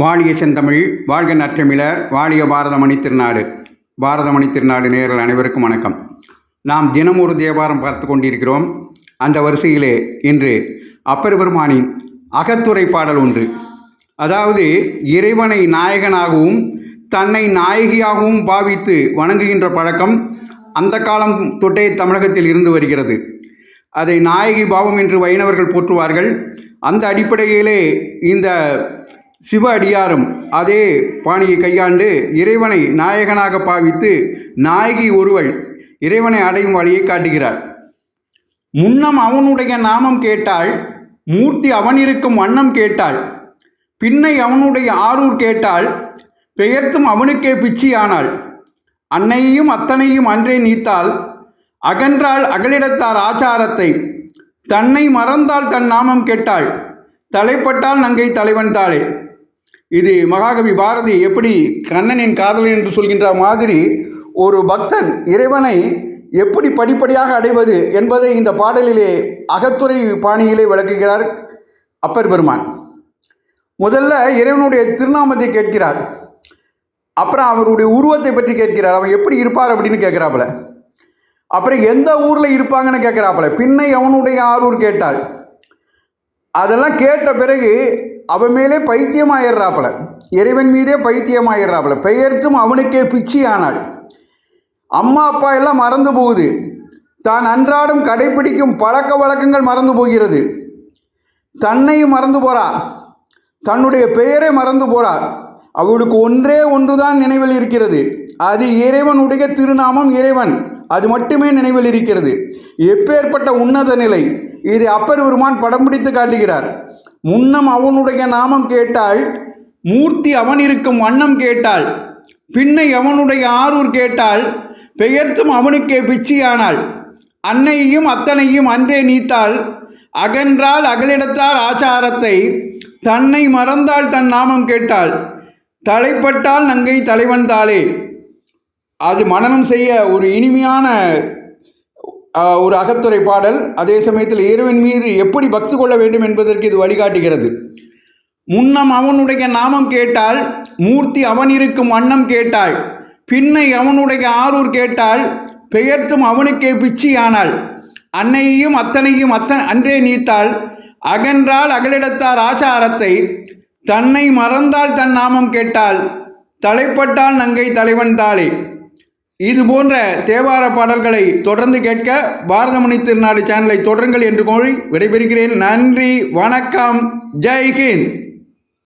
வாழிய செந்தமிழ் வாழ்க நற்றமிழர் வாழிய பாரதமணி திருநாடு. பாரதமணி திருநாடு நேரில் அனைவருக்கும் வணக்கம். நாம் தினம் ஒரு தேவாரம் பார்த்து கொண்டிருக்கிறோம். அந்த வரிசையிலே இன்று அப்பர் அகத்துறை பாடல் ஒன்று. அதாவது இறைவனை நாயகனாகவும் தன்னை நாயகியாகவும் பாவித்து வணங்குகின்ற பழக்கம் அந்த காலம் தொட்டே தமிழகத்தில் இருந்து வருகிறது. அதை நாயகி பாவம் என்று வைணவர்கள் போற்றுவார்கள். அந்த அடிப்படையிலே இந்த சிவ அடியாரும் அதே பாணியை கையாண்டு இறைவனை நாயகனாக பாவித்து நாயகி ஒருவள் இறைவனை அடையும் வழியை காட்டுகிறார். முன்னம் அவனுடைய நாமம் கேட்டாள் மூர்த்தி அவன் இருக்கும் வண்ணம் கேட்டாள். பின்னை அவனுடைய ஆரூர் கேட்டாள் பெயர்த்தும் அவனுக்கே பிச்சியானாள். அன்னையையும் அத்தனையும் அன்றே நீத்தாள் அகன்றாள் அகலிடத்தார் ஆச்சாரத்தை. தன்னை மறந்தால் தன் நாமம் கேட்டாள் தலைப்பட்டால் நங்கை தலைவன் தாளே. இது மகாகவி பாரதி எப்படி கண்ணனின் காதலன் என்று சொல்கின்ற மாதிரி ஒரு பக்தன் இறைவனை எப்படி படிப்படியாக அடைவது என்பதை இந்த பாடலிலே அகத்துறை பாணியிலே விளக்குகிறார் அப்பர் பெருமான். முதல்ல இறைவனுடைய திருநாமத்தை கேட்கிறார். அப்புறம் அவருடைய உருவத்தை பற்றி கேட்கிறார். அவன் எப்படி இருப்பார் அப்படின்னு கேட்குறாப்புல. அப்புறம் எந்த ஊரில் இருப்பாங்கன்னு கேட்குறாப்புல. பின்னை அவனுடைய ஆரூர் கேட்டாள். அதெல்லாம் கேட்ட பிறகு அவன் மேலே பைத்தியமாயிடுறாப்புல. இறைவன் மீதே பைத்தியமாயிடுறாப்புல. பெயர்த்தும் அவனுக்கே பிச்சி ஆனாள் அம்மா அப்பா எல்லாம் மறந்து போகுது. தான் அன்றாடம் கடைபிடிக்கும் பழக்க வழக்கங்கள் மறந்து போகிறது. தன்னையும் மறந்து போறா. தன்னுடைய பெயரை மறந்து போறார் அவளுக்கு ஒன்றே ஒன்றுதான் நினைவில் இருக்கிறது. அது இறைவனுடைய திருநாமம் இறைவன். அது மட்டுமே நினைவில் இருக்கிறது. எப்பேற்பட்ட உன்னத நிலை. இதை அப்பர் பெருமான் படம் பிடித்து காட்டுகிறார். முன்னம் அவனுடைய நாமம் கேட்டாள் மூர்த்தி அவன் இருக்கும் வண்ணம் கேட்டாள் பின்னை அவனுடைய ஆரூர் கேட்டாள் பெயர்த்தும் அவனுக்கே பிச்சியானாள் அன்னையையும் அத்தனையும் அன்றே நீத்தாள் அகன்றால் அகலிடத்தார் ஆச்சாரத்தை தன்னை மறந்தால் தன் நாமம் கேட்டாள் தலைப்பட்டால் நங்கை தலைவன் தாளே. அது மனனம் செய்ய ஒரு இனிமையான ஒரு அகத்துறை பாடல். அதே சமயத்தில் இறைவன் மீது எப்படி பக்தி கொள்ள வேண்டும் என்பதற்கு இது வழிகாட்டுகிறது. முன்னம் அவனுடைய நாமம் கேட்டால் மூர்த்தி அவன் இருக்கும் வண்ணம் கேட்டாள். பின்னை அவனுடைய ஆரூர் கேட்டால் பெயர்த்தும் அவனுக்கே பிச்சியானாள். அன்னையையும் அத்தனையும் அத்தன் அன்றே நீத்தாள். அகன்றால் அகலிடத்தார் ஆச்சாரத்தை தன்னை மறந்தால் தன் நாமம் கேட்டால் தலைப்பட்டால் நங்கை தலைவன் தாளே. இது போன்ற தேவார பாடல்களை தொடர்ந்து கேட்க பாரதமணி திருநாடு சேனலை தொடருங்கள் என்று கூறி விடைபெறுகிறேன். நன்றி வணக்கம் ஜெய்ஹிந்த்